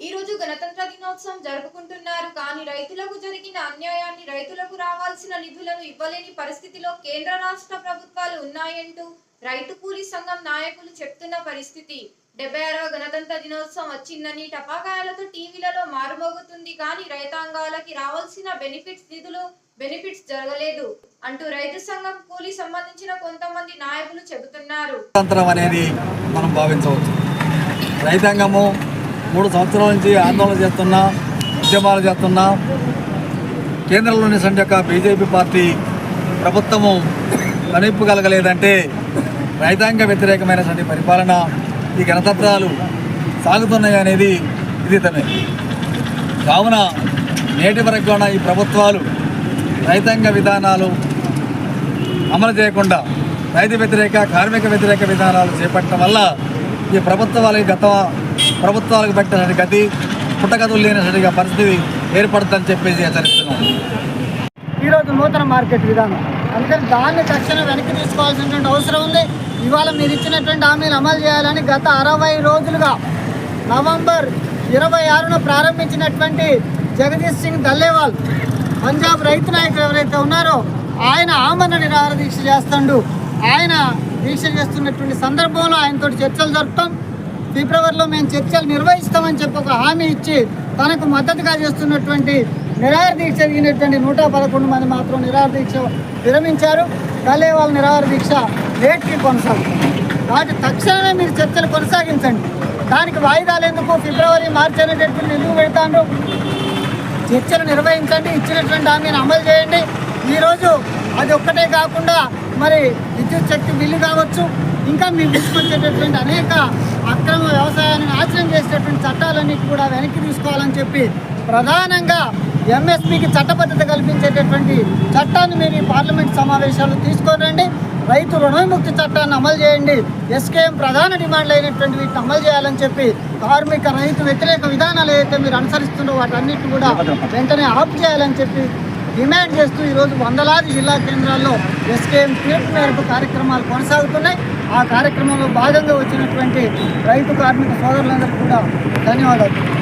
ఈ రోజు గణతంత్ర దినోత్సవం జరుపుకుంటున్నారు. కానీ రైతులకు జరిగిన అన్యాయాన్ని రైతులకు రావాల్సిన నిధులను ఇవ్వలేని పరిస్థితిలో కేంద్ర రాష్ట్ర ప్రభుత్వాలు ఉన్నాయంటూ రైతు కూలీ సంఘం నాయకులు చెప్తున్న పరిస్థితి. డెబ్బై ఆరవ గణతంత్ర దినోత్సవం వచ్చిందని టపాకాయలతో టీవీలలో మారుమోగుతుంది. కానీ రైతాంగాలకి రావాల్సిన బెనిఫిట్స్ నిధులు బెనిఫిట్స్ జరగలేదు అంటూ రైతు సంఘం కూలీ సంబంధించిన కొంతమంది నాయకులు చెబుతున్నారు. అనేది మనం భావించవచ్చు. రైతాంగము మూడు సంవత్సరాల నుంచి ఆందోళన చేస్తున్నా ఉద్యమాలు చేస్తున్నా. కేంద్రంలోని సంఘ యొక్క బీజేపీ పార్టీ ప్రభుత్వము కనిపించగలగలేదంటే రైతాంగ వ్యతిరేకమైనటువంటి పరిపాలన ఈ గణతంత్రాలు సాగుతున్నాయి అనేది ఇది తమే కావున నేటి వరకు ఈ ప్రభుత్వాలు రైతాంగ విధానాలు అమలు చేయకుండా రైతు వ్యతిరేక కార్మిక వ్యతిరేక విధానాలు చేపట్టడం వల్ల ఈ ప్రభుత్వాలకి గత ప్రభుత్వాలకు పెట్టినటువంటి గతి పుట్టగతులు లేనటువంటి పరిస్థితి ఏర్పడుతుందని చెప్పేసి హెచ్చరిస్తున్నాం. ఈరోజు నూతన మార్కెట్ విధానం. అందుకని దాన్ని తక్షణం వెనక్కి తీసుకోవాల్సినటువంటి అవసరం ఉంది. ఇవాళ మీరు ఇచ్చినటువంటి హామీలు అమలు చేయాలని గత అరవై రోజులుగా నవంబర్ ఇరవై ఆరున ప్రారంభించినటువంటి జగదీష్ సింగ్ దల్లేవాల్ పంజాబ్ రైతు నాయకులు ఎవరైతే ఉన్నారో ఆయన ఆమరణ నిరాహార దీక్ష చేస్తాడు. ఆయన దీక్ష చేస్తున్నటువంటి సందర్భంలో ఆయనతో చర్చలు జరుపుతాం. ఫిబ్రవరిలో మేము చర్చలు నిర్వహిస్తామని చెప్పి ఒక హామీ ఇచ్చి తనకు మద్దతుగా చేస్తున్నటువంటి నిరాహార దీక్ష దిగినటువంటి నూట పదకొండు మంది మాత్రం నిరాహార దీక్ష విరమించారు. కలే వాళ్ళ నిరాహార దీక్ష లేట్కి కొనసాగుతుంది. కాబట్టి తక్షణమే మీరు చర్చలు కొనసాగించండి. దానికి వాయిదాలు ఎందుకు? ఫిబ్రవరి మార్చి అనేటటువంటి ఎందుకు పెడతాను చర్చలు నిర్వహించండి. ఇచ్చినటువంటి హామీని అమలు చేయండి. ఈరోజు అది ఒక్కటే కాకుండా మరి విద్యుత్ శక్తి బిల్లు కావచ్చు. ఇంకా మీరు తీసుకొచ్చేటటువంటి అనేక అక్రమ నాశనం చట్టాలన్నిటి చట్టాలన్నీ కూడా వెనక్కి తీసుకోవాలని చెప్పి ప్రధానంగా ఎంఎస్పీకి చట్టబద్ధత కల్పించేటటువంటి చట్టాన్ని మీరు ఈ పార్లమెంట్ సమావేశాలు తీసుకోరండి రైతు రుణవిముక్తి చట్టాన్ని అమలు చేయండి. ఎస్కేఎం ప్రధాన డిమాండ్లు అయినటువంటి వీటిని అమలు చేయాలని చెప్పి కార్మిక రైతు వ్యతిరేక విధానాలు ఏదైతే మీరు అనుసరిస్తుండో వాటన్నిటిని కూడా వెంటనే ఆఫ్ చేయాలని చెప్పి డిమాండ్ చేస్తూ ఈరోజు వందలాది జిల్లా కేంద్రాల్లో ఎస్కేఎం పిలుపు మేరకు కార్యక్రమాలు కొనసాగుతున్నాయి. ఆ కార్యక్రమంలో భాగంగా వచ్చినటువంటి రైతు కార్మిక సోదరులందరికీ కూడా ధన్యవాదాలు.